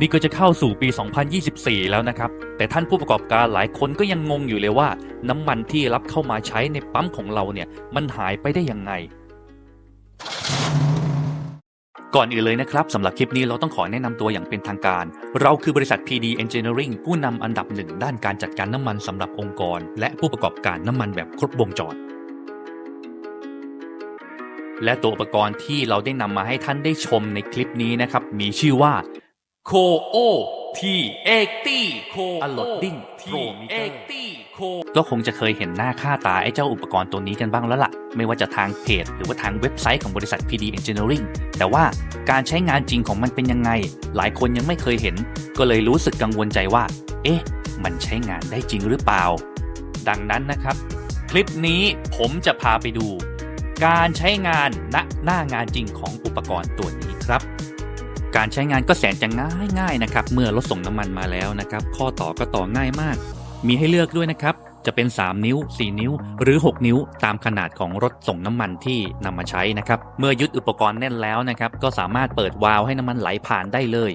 นี่ก็จะเข้าสู่ปี 2024 แล้วนะครับ แต่ท่านผู้ประกอบการหลายคนก็ยังงงอยู่เลยว่า น้ำมันที่รับเข้ามาใช้ในปั๊มของเราเนี่ย มันหายไปได้ยังไง ก่อนอื่นเลยนะครับสำหรับคลิปนี้เราต้องขอแนะนำตัวอย่างเป็นทางการ เราคือบริษัท PD Engineering ผู้นำอันดับหนึ่งด้านการจัดการน้ำมันสำหรับองค์กร และผู้ประกอบการน้ำมันแบบครบวงจรและตัวอุปกรณ์ที่เราได้นำมาให้ท่านได้ชมในคลิปนี้นะครับ มีชื่อว่า โคโอทีเอ็กตี้โคอลดดิ้งทีเอ็กตี้โคก็คงจะเคยเห็นหน้าค่าตาไอ้เจ้าอุปกรณ์ตัวนี้กันบ้างแล้วล่ะ ไม่ว่าจะทางเพจหรือว่าทางเว็บไซต์ของบริษัท PD Engineering แต่ว่าการใช้งานจริงของมันเป็นยังไง หลายคนยังไม่เคยเห็น ก็เลยรู้สึกกังวลใจว่า เอ๊ะ มันใช้งานได้จริงหรือเปล่า ดังนั้นนะครับ คลิปนี้ผมจะพาไปดู การใช้งานณหน้างานจริงของอุปกรณ์ตัวนี้ครับ การใช้งานก็แสนจะง่ายง่ายนะครับ เมื่อรถส่งน้ำมันมาแล้วนะครับ ข้อต่อก็ต่อง่ายมาก มีให้เลือกด้วยนะครับ จะเป็น 3 นิ้ว 4 นิ้ว หรือ 6 นิ้ว ตามขนาดของรถส่งน้ำมันที่นำมาใช้นะครับ เมื่อยึดอุปกรณ์แน่นแล้วนะครับ ก็สามารถเปิดวาล์วให้น้ำมันไหลผ่านได้เลย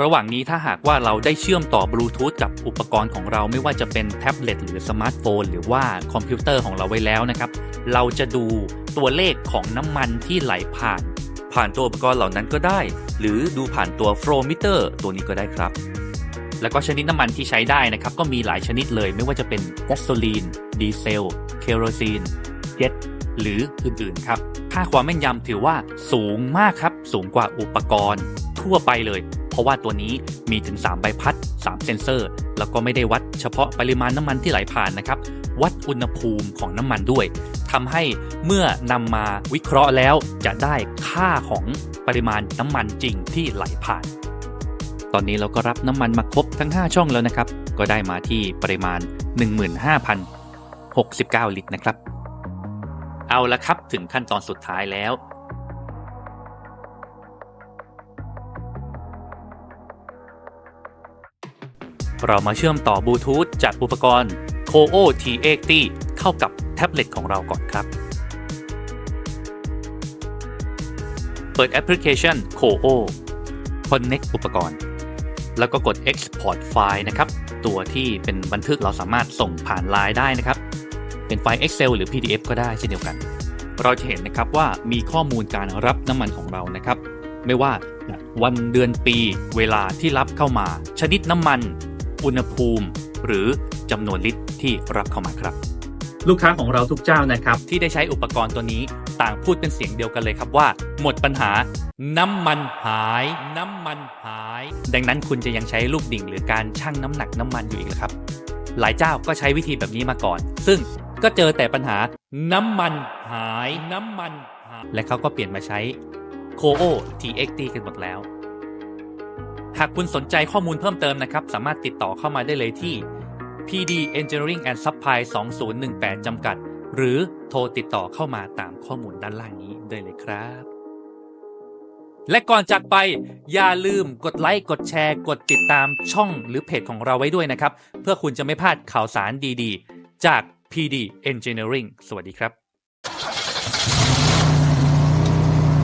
ระหว่างนี้ถ้าหากว่าเราได้เชื่อมต่อบลูทูธกับอุปกรณ์ของเราไม่ว่าจะเป็นแท็บเล็ตหรือสมาร์ทโฟน หรือว่าคอมพิวเตอร์ของเราไว้แล้วนะครับ เราจะดูตัวเลขของน้ำมันที่ไหลผ่าน ผ่านตัวอุปกรณ์เหล่านั้นก็ได้ หรือดูผ่านตัวโฟลมิเตอร์ตัวนี้ก็ได้ครับ แล้วก็ชนิดน้ำมันที่ใช้ได้นะครับ ก็มีหลายชนิดเลยไม่ว่าจะเป็นแก๊สโซลีน ดีเซล เคโรซีน เจ็ตหรืออื่นๆครับ ค่าความแม่นยำถือว่าสูงมากครับ สูงกว่าอุปกรณ์ทั่วไปเลย เพราะว่าตัวนี้มีถึง 3 ใบพัด 3 เซนเซอร์ แล้วก็ไม่ได้วัดเฉพาะปริมาณน้ำมันที่ไหลผ่านนะครับ วัดอุณหภูมิของน้ำมันด้วยทำให้เมื่อนำมาวิเคราะห์แล้วจะได้ค่าของปริมาณน้ำมันจริงที่ไหลผ่าน ตอนนี้เราก็รับน้ำมันมาครบทั้ง 5 ช่องแล้วนะครับ ก็ได้มาที่ปริมาณ 15,069 ลิตรนะครับ เอาละครับถึงขั้นตอนสุดท้ายแล้วเรามาเชื่อมต่อบลูทูธจากอุปกรณ์ Koo T80 เข้ากับแท็บเล็ตของเราก่อนครับ เปิดแอปพลิเคชัน Koo Connect อุปกรณ์ แล้วก็กด Export ไฟล์นะครับ ตัวที่เป็นบันทึกเราสามารถส่งผ่านไลน์ได้นะครับ เป็นไฟล์ Excel หรือ PDF ก็ได้เช่นเดียวกัน เราจะเห็นนะครับว่ามีข้อมูลการรับน้ำมันของเรานะครับ ไม่ว่าวันเดือนปีเวลาที่รับเข้ามา ชนิดน้ำมัน อุณหภูมิ หรือจำนวนลิตรที่รับเข้ามาครับ ลูกค้าของเราทุกเจ้านะครับ ที่ได้ใช้อุปกรณ์ตัวนี้ต่างพูดเป็นเสียงเดียวกันเลยครับว่า หมดปัญหา น้ำมันหาย น้ำมันหาย ดังนั้นคุณจะยังใช้ลูกดิ่งหรือการชั่งน้ำหนักน้ำมันอยู่อีกเหรอครับ หลายเจ้าก็ใช้วิธีแบบนี้มาก่อน ซึ่งก็เจอแต่ปัญหา น้ำมันหาย น้ำมันหาย และเขาก็เปลี่ยนมาใช้ Koo TXT กันหมดแล้ว หากคุณสนใจข้อมูลเพิ่มเติมนะครับ สามารถติดต่อเข้ามาได้เลยที่ PD Engineering and Supply 2018 จำกัด หรือโทรติดต่อเข้ามาตามข้อมูลด้านล่างนี้ได้เลยครับ และก่อนจากไปอย่าลืมกดไลค์กดแชร์ กดติดตามช่องหรือเพจของเราไว้ด้วยนะครับ เพื่อคุณจะไม่พลาดข่าวสารดีๆ จาก PD Engineering สวัสดีครับ